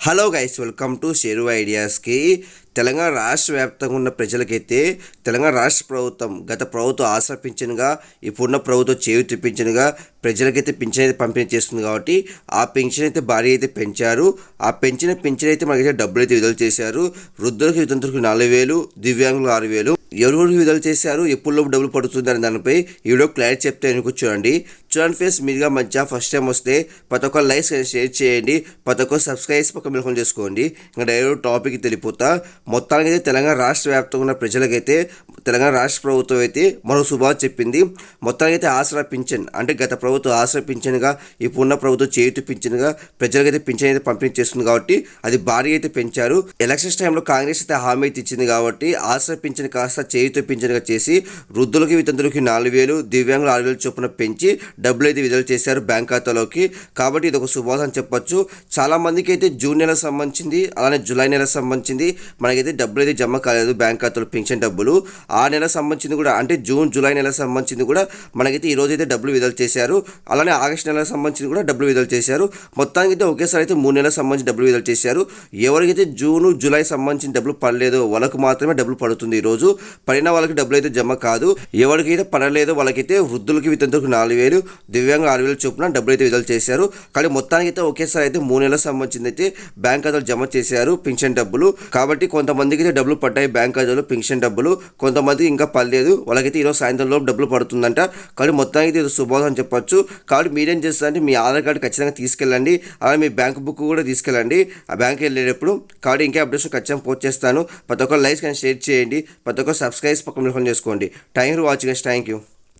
Hello guys welcome to share ఐడియాస్కి Telangana రాష్ట్ర వ్యాప్తంగా ఉన్న ప్రజలకైతే తెలంగాణ రాష్ట్ర ప్రభుత్వం గత ప్రభుత్వం ఆసరా పింఛన్గా ఇప్పుడున్న ప్రభుత్వం చేయూతి పింఛన్గా ప్రజలకైతే పింఛన్ అయితే పంపిణీ చేస్తుంది కాబట్టి ఆ పెన్షన్ అయితే భారీ అయితే పెంచారు. ఆ పెంచిన పింఛన్ అయితే మనకైతే డబ్బులు అయితే విడుదల చేశారు. వృద్ధులకు వితంతులకు నాలుగు వేలు దివ్యాంగులు ఆరు వేలు. ఎవరు విడుదల చేశారు? ఎప్పుడు డబ్బులు పడుతుంది అనే దానిపై ఈ వీడియో క్లారిటీ చెప్తే అనుకో చూడండి. చూడండి ఫేస్ మీరుగా మంచిగా ఫస్ట్ టైం వస్తే ప్రతి ఒక్క లైక్స్ షేర్ చేయండి. ప్రతి సబ్స్క్రైబ్ పక్క మిలకం చేసుకోండి. ఇంకా డైరెక్ట్ టాపిక్ తెలిపోతా మొత్తానికి అయితే తెలంగాణ రాష్ట్ర వ్యాప్తంగా ఉన్న ప్రజలకైతే తెలంగాణ రాష్ట్ర ప్రభుత్వం అయితే మరో శుభాలు చెప్పింది. మొత్తానికి అయితే ఆసరా పింఛన్ అంటే గత ప్రభుత్వం ఆసరా పింఛన్గా ఇప్పుడున్న ప్రభుత్వం చేతి పింఛన్గా ప్రజలకైతే పింఛన్ అయితే పంపిణీ చేస్తుంది కాబట్టి అది భారీ అయితే పెంచారు. ఎలక్షన్స్ టైంలో కాంగ్రెస్ అయితే హామీ అయితే ఇచ్చింది కాబట్టి ఆసరా పింఛన్ కాస్త చేయుతు పింఛన్గా చేసి వృద్ధులకి వితంతులకి నాలుగు వేలు దివ్యాంగులు ఆరు వేలు చొప్పున పెంచి డబ్బులు అయితే విడుదల చేశారు బ్యాంక్ ఖాతాలోకి. కాబట్టి ఇది ఒక శుభాసం అని చెప్పొచ్చు. చాలా మందికి అయితే జూన్ నెలకు సంబంధించింది అలానే జూలై నెలకు సంబంధించింది. మనకైతే డబ్బులు అయితే జమ కాలేదు బ్యాంక్ ఖాతాలో పెన్షన్ డబ్బులు. ఆ నెల సంబంధించింది కూడా అంటే జూన్ జూలై నెలకు సంబంధించింది కూడా మనకైతే ఈ రోజు అయితే డబ్బులు విడుదల చేశారు. అలానే ఆగస్ట్ నెలకు సంబంధించింది కూడా డబ్బులు విడుదల చేశారు. మొత్తానికి అయితే ఒకేసారి అయితే మూడు నెలలకు సంబంధించి డబ్బులు విడుదల చేశారు. ఎవరికైతే జూన్ జూలై సంబంధించిన డబ్బులు పడలేదో వాళ్ళకు మాత్రమే డబ్బులు పడుతుంది ఈరోజు పడిన వాళ్ళకి డబ్బులు అయితే జమ కాదు. ఎవరికైతే పడలేదో వాళ్ళకైతే వృద్ధులకి వితంతులకు నాలుగు వేలు దివ్యాంగ ఆరు వేలు చొప్పున డబ్బులు అయితే విడుదల చేశారు. కానీ మొత్తానికి అయితే ఒకేసారి అయితే మూడు నెలలకు సంబంధించింది అయితే బ్యాంక్ ఖాతాలు జమ చేశారు పింఛన్ డబ్బులు. కాబట్టి కొంతమందికి అయితే డబ్బులు పడ్డాయి బ్యాంక్ ఖాతాలో పింఛన్ డబ్బులు. కొంతమందికి ఇంకా పడలేదు. వాళ్ళకైతే ఈరోజు సాయంత్రం లోపు డబ్బులు పడుతుందంట. కానీ మొత్తానికి ఇది శుభోదం అని చెప్పొచ్చు. కాబట్టి మీరేం చేస్తారంటే మీ ఆధార్ కార్డు ఖచ్చితంగా తీసుకెళ్ళండి. అలాగే మీ బ్యాంక్ బుక్ కూడా తీసుకెళ్ళండి. ఆ బ్యాంక్ వెళ్ళేటప్పుడు కాబట్టి ఇంకా అప్డేట్స్ ఖచ్చితంగా పోస్ట్ చేస్తాను. ప్రతి ఒక్కరు లైక్స్ కానీ షేర్ చేయండి. ప్రతి ఒక్కరు సబ్స్క్రైబ్ పక్కన చేసుకోండి. Thank you watching thank you.